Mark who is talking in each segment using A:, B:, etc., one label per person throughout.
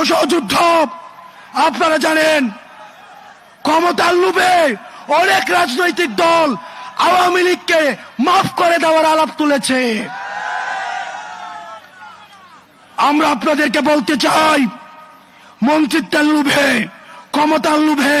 A: প্রিয় সহযুদ্ধ আপনারা জানেন, ক্ষমতার লোভে অনেক রাজনৈতিক দল আওয়ামী লীগকে মাফ করে দেওয়ার আলাপ তুলেছে। আমরা আপনাদেরকে বলতে চাই, মন্ত্রিত্বের লোভে, ক্ষমতার লোভে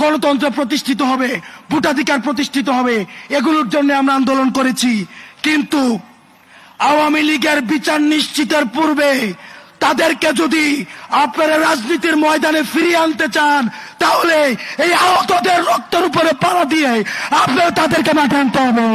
A: গণতন্ত্র প্রতিষ্ঠিত হবে, ভোটাধিকার প্রতিষ্ঠিত হবে, এগুলোর জন্য আমরা আন্দোলন করেছি। কিন্তু আওয়ামী লীগের বিচার নিশ্চিতের পূর্বে তাদেরকে যদি আপনারা রাজনীতির ময়দানে ফিরিয়ে আনতে চান, তাহলে এই আহতদের রক্তের উপরে পাড়া দিয়ে আপনারা তাদেরকে মাঠে আনতে হবে।